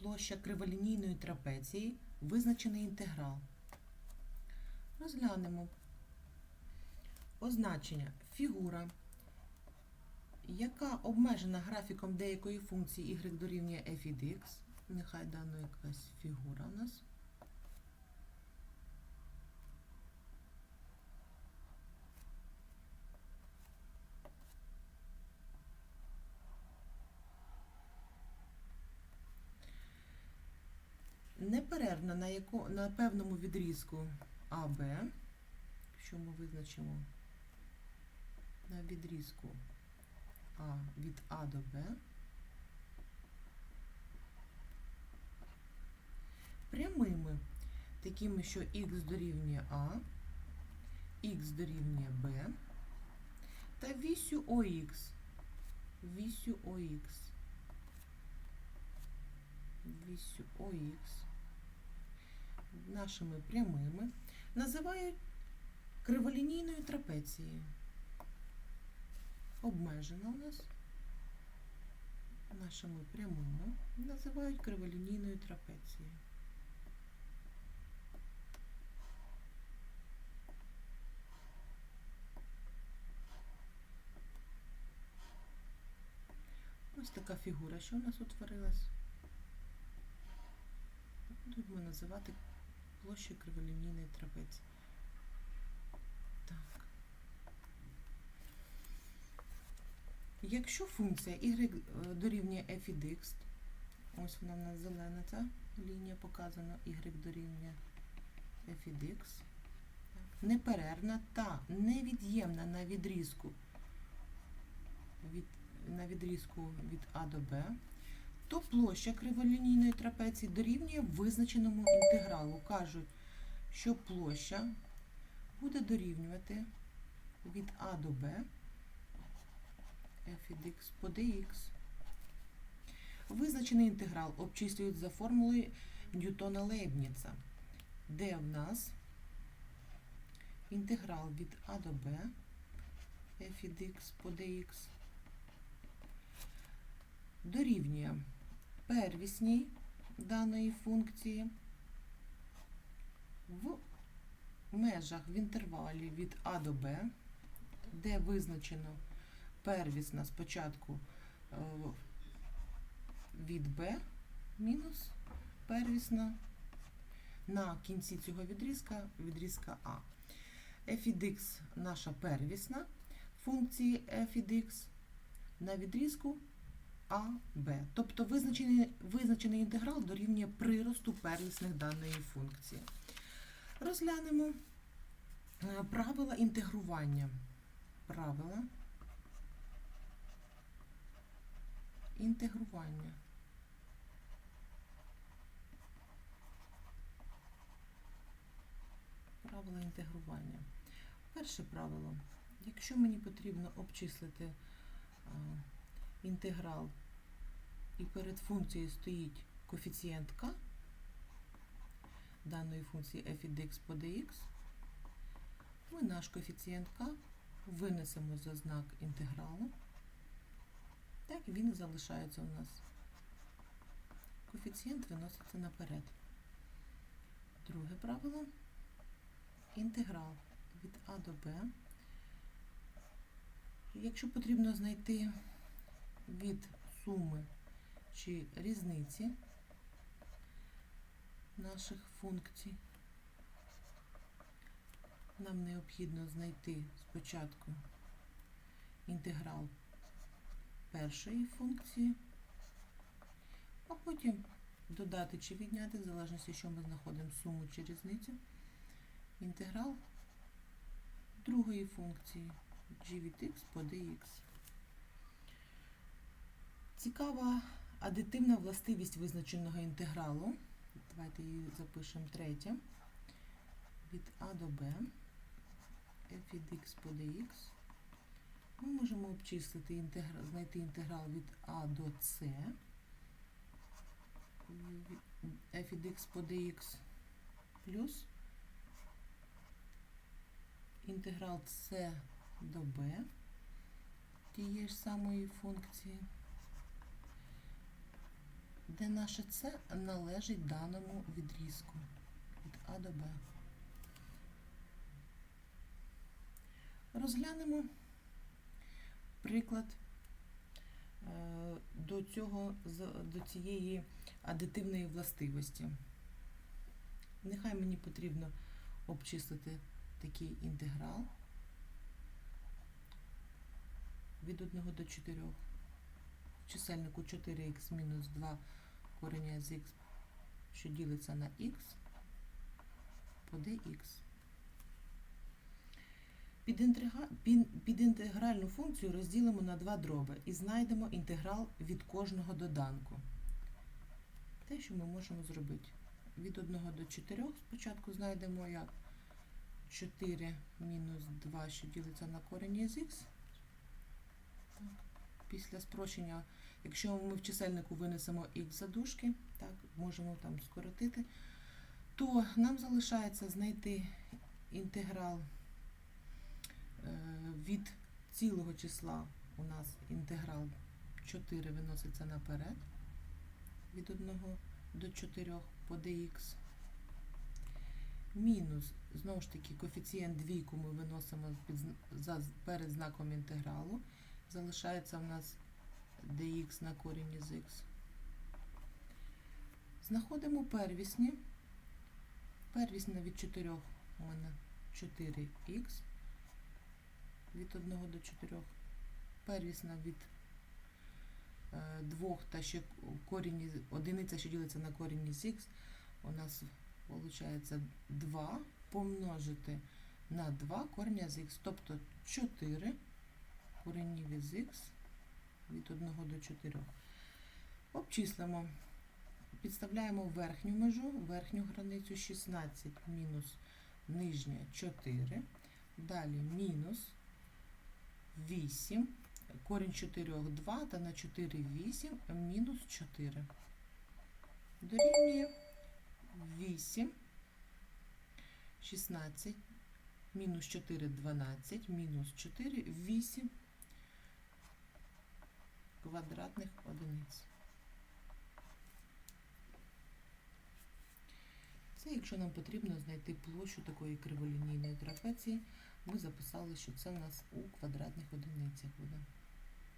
площа криволінійної трапеції, визначений інтеграл. Розглянемо. Означення фігура, яка обмежена графіком деякої функції y дорівнює f від x. Нехай дана якась фігура у нас. Неперервна на, яко, на певному відрізку АБ, що ми визначимо? На відрізку А від А до Б, прямими, такими, що х дорівнює А, х дорівнює Б, та вісю ОХ, вісю ОХ, вісю ОХ нашими прямими називають криволінійною трапецією. Обмежена у нас нашими прямими називають криволінійною трапецією. Ось така фігура, що у нас утворилась. Будемо називати площу криволінійної трапеції. Так. Якщо функція y е, дорівнює f від x, ось вона в нас зелена ця лінія показана, y дорівнює f від x, неперервна та невід'ємна на відрізку від, на відрізку від А до Б, то площа криволінійної трапеції дорівнює визначеному інтегралу. Кажуть, що площа буде дорівнювати від А до Б f від x по dx. Визначений інтеграл обчислюють за формулою Ньютона Лейбніца, де в нас інтеграл від А до Б f від x по dx дорівнює первісній даної функції в межах в інтервалі від А до Б, де визначено первісна спочатку е, від Б мінус первісна на кінці цього відрізка відрізка А. f від x наша первісна функції f від x на відрізку а, Б. Тобто визначений, визначений інтеграл дорівнює приросту первісних даної функції. Розглянемо е, правила інтегрування. Правила інтегрування. Правила інтегрування. Перше правило. Якщо мені потрібно обчислити е, інтеграл, і перед функцією стоїть коефіцієнт k даної функції f від x по dx, ми наш коефіцієнт k винесемо за знак інтегралу. Так, він залишається у нас. Коефіцієнт виноситься наперед. Друге правило. Інтеграл від А до Б. Якщо потрібно знайти від суми чи різниці наших функцій, нам необхідно знайти спочатку інтеграл першої функції, а потім додати чи відняти, в залежності, що ми знаходимо суму чи різницю, інтеграл другої функції g від x по dx. Цікава адитивна властивість визначеного інтегралу. Давайте її запишемо третє. Від А до Б f від x по dx. Ми можемо обчислити інтеграл, знайти інтеграл від А до С f від x по dx плюс інтеграл С до Б тієї ж самої функції де наше С належить даному відрізку від А до Б. Розглянемо приклад е, до, цього, до цієї адитивної властивості. Нехай мені потрібно обчислити такий інтеграл від 1 до 4. В чисельнику 4х мінус 2 корення з х, що ділиться на х, по dx. Під, інтегральну функцію розділимо на два дроби і знайдемо інтеграл від кожного доданку. Те, що ми можемо зробити. Від 1 до 4 спочатку знайдемо як 4 мінус 2, що ділиться на корені з х. Після спрощення, якщо ми в чисельнику винесемо х за дужки, так, можемо там скоротити, то нам залишається знайти інтеграл е, від цілого числа у нас інтеграл 4 виноситься наперед від 1 до 4 по dx. Мінус, знову ж таки, коефіцієнт двійку ми виносимо перед знаком інтегралу. Залишається в нас dx на корінь з х. Знаходимо первісні. Первісна від 4 у мене 4х від 1 до 4. Первісна від 2 та ще корінь із- одиниця, що ділиться на корінь із х, у нас виходить 2 помножити на 2 корення з х, тобто 4 коренів із х від 1 до 4. Обчислимо. Підставляємо верхню межу, верхню границю 16 мінус нижня 4. Далі мінус 8. Корінь 4 2 та на 4 8 мінус 4. Дорівнює 8, 16, мінус 4 12, мінус 4 8 квадратних одиниць. Це якщо нам потрібно знайти площу такої криволінійної трапеції, ми записали, що це в нас у квадратних одиницях буде.